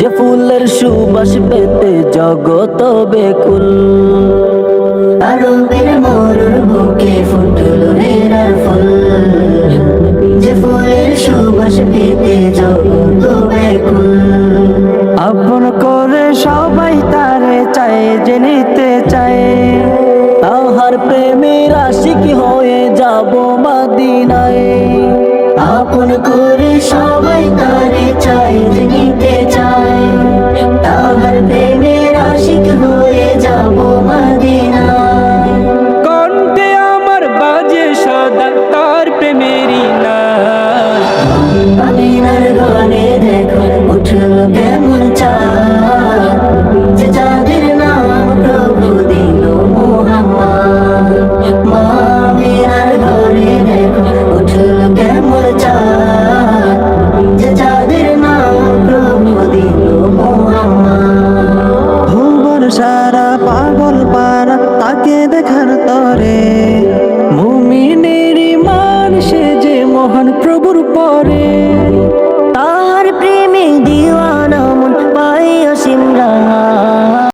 যে ফুলের সুবাস পেতে জগত বেকুল। আরবের মরুর বুকে ফুটল ফুল। যে ফুলের সুবাস পেতে বেকুল। আপন করে সবাই তারে চায় যে নিতে চায়। তাহার প্রেমের আশিক হয়ে যাব মাদিনায়। আপন করে তার প্রেমেরই নাচ দেখো মা